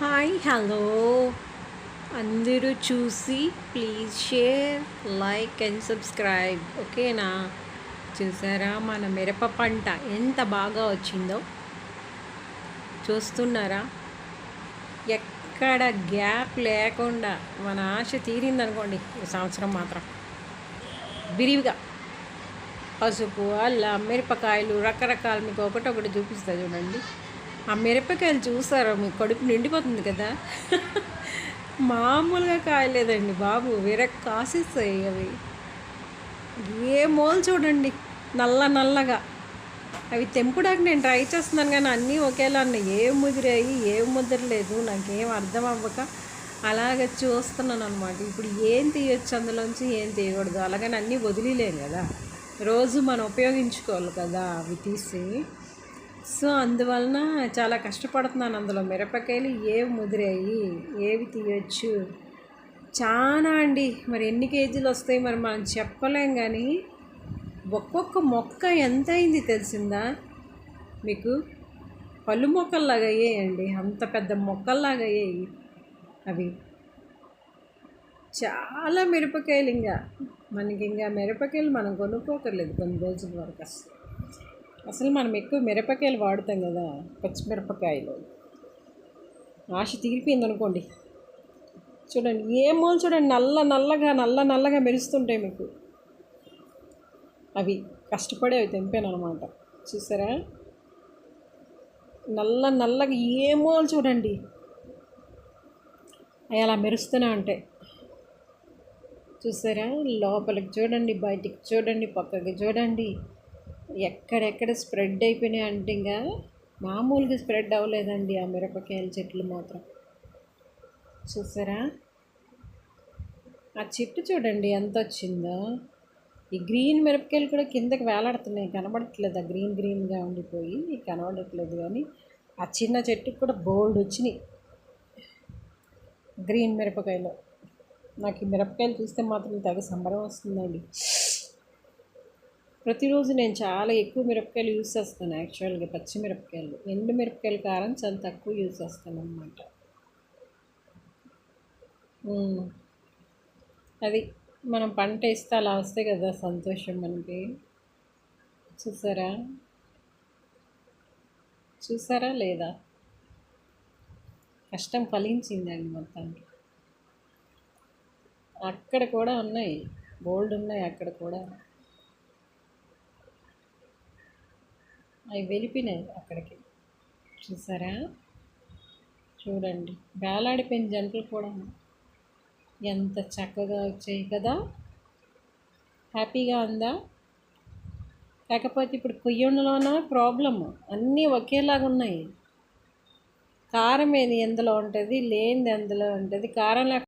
Hi hello. అందరూ చూసి please share like and subscribe. ఓకేనా? చూసారా? మన మిరప పంట ఎంత బాగా వచ్చిందో? చూస్తున్నారా? ఎక్కడ గ్యాప్ లేకుండా మన ఆశ తీరిందనుకోండి ఈ సంవత్సరం మాత్రం. విరివిగా. పసుపు అల్లం మిరపకాయలు రకరకాలు మీకు ఒకటొకటి చూపిస్తా చూడండి. ఆ మిరపకాయలు చూసారా? మీ కడుపు నిండిపోతుంది కదా. మామూలుగా కాయలేదండి బాబు. వేరే కాసేస్తాయి అవి. ఏ మోలు చూడండి. నల్ల నల్లగా. అవి తెంపుడానికి నేను ట్రై చేస్తున్నాను కానీ అన్నీ ఒకేలా ఉన్నాయి. ఏం ముదిరాయి ఏం ముదరలేదు నాకేం అర్థం అవ్వక అలాగ చూస్తున్నాను అనమాట ఇప్పుడు ఏం తీయొచ్చు అందులోంచి? ఏం తీయకూడదు. అలాగని అన్నీ వదిలేలేను కదా. రోజు మనం ఉపయోగించుకోవాలి కదా అవి తీసి. సో అందువలన చాలా కష్టపడుతున్నాను అందులో. మిరపకాయలు ఏవి ముదిరాయి ఏవి తీయచ్చు? చాలా అండి. మరి ఎన్ని కేజీలు వస్తాయి మరి మనం చెప్పలేం కానీ ఒక్కొక్క మొక్క ఎంత అయింది తెలిసిందా? మీకు పళ్ళు మొక్కల్లాగా అయ్యాయండి. అంత పెద్ద మొక్కల్లాగా అయ్యాయి. అవి చాలా మిరపకాయలు ఇంకా. మనకి ఇంకా మిరపకాయలు మనం కొనుక్కోకర్లేదు కొన్ని రోజుల వరకు అసలు అసలు మనం ఎక్కువ మిరపకాయలు వాడుతాం కదా పచ్చిమిరపకాయలు. ఆశ తీరిపోయింది అనుకోండి చూడండి ఏ మూల చూడండి నల్ల నల్లగా నల్ల నల్లగా మెరుస్తుంటాయి మీకు. అవి కష్టపడి అవి తెంపాను అనమాట చూసారా? నల్ల నల్లగా ఏ మూల చూడండి. అవి అలా మెరుస్తూనే ఉంటాయి. చూసారా? లోపలికి చూడండి బయటికి చూడండి పక్కకి చూడండి. ఎక్కడెక్కడ స్ప్రెడ్ అయిపోయినాయి అంటే ఇంకా మామూలుగా స్ప్రెడ్ అవ్వలేదండి ఆ మిరపకాయల చెట్లు మాత్రం. చూసారా? ఆ చెట్టు చూడండి ఎంత వచ్చిందో. ఈ గ్రీన్ మిరపకాయలు కూడా కిందకి వేలాడుతున్నాయి. కనబడట్లేదు. ఆ గ్రీన్ గ్రీన్గా ఉండిపోయి కనబడట్లేదు కానీ ఆ చిన్న చెట్టుకు కూడా బోల్డ్ వచ్చినాయి. గ్రీన్ మిరపకాయలు. నాకు ఈ మిరపకాయలు చూస్తే మాత్రం తెగ సంబరం వస్తుందండి. ప్రతిరోజు నేను చాలా ఎక్కువ మిరపకాయలు యూస్ చేస్తాను యాక్చువల్గా పచ్చి మిరపకాయలు. ఎండు మిరపకాయల కారం చాలా తక్కువ యూస్ చేస్తాను అనమాట అది మనం పంట వేస్తే అలా వస్తే కదా సంతోషం మనకి. చూసారా? చూసారా లేదా? కష్టం ఫలించిందండి మొత్తానికి. అక్కడ కూడా ఉన్నాయి. బోల్డ్ ఉన్నాయి అక్కడ కూడా. అవి వెళ్ళిపోయినాయి అక్కడికి. చూసారా? చూడండి. వేలాడిపోయిన జంటలు కూడా ఎంత చక్కగా వచ్చాయి కదా? హ్యాపీగా ఉందా? కాకపోతే ఇప్పుడు కొయ్యంలోన ప్రాబ్లమ్ అన్నీ ఒకేలాగా ఉన్నాయి. కారం ఏది ఎందులో ఉంటుంది? లేనిది ఎందులో ఉంటుంది. కారం లేక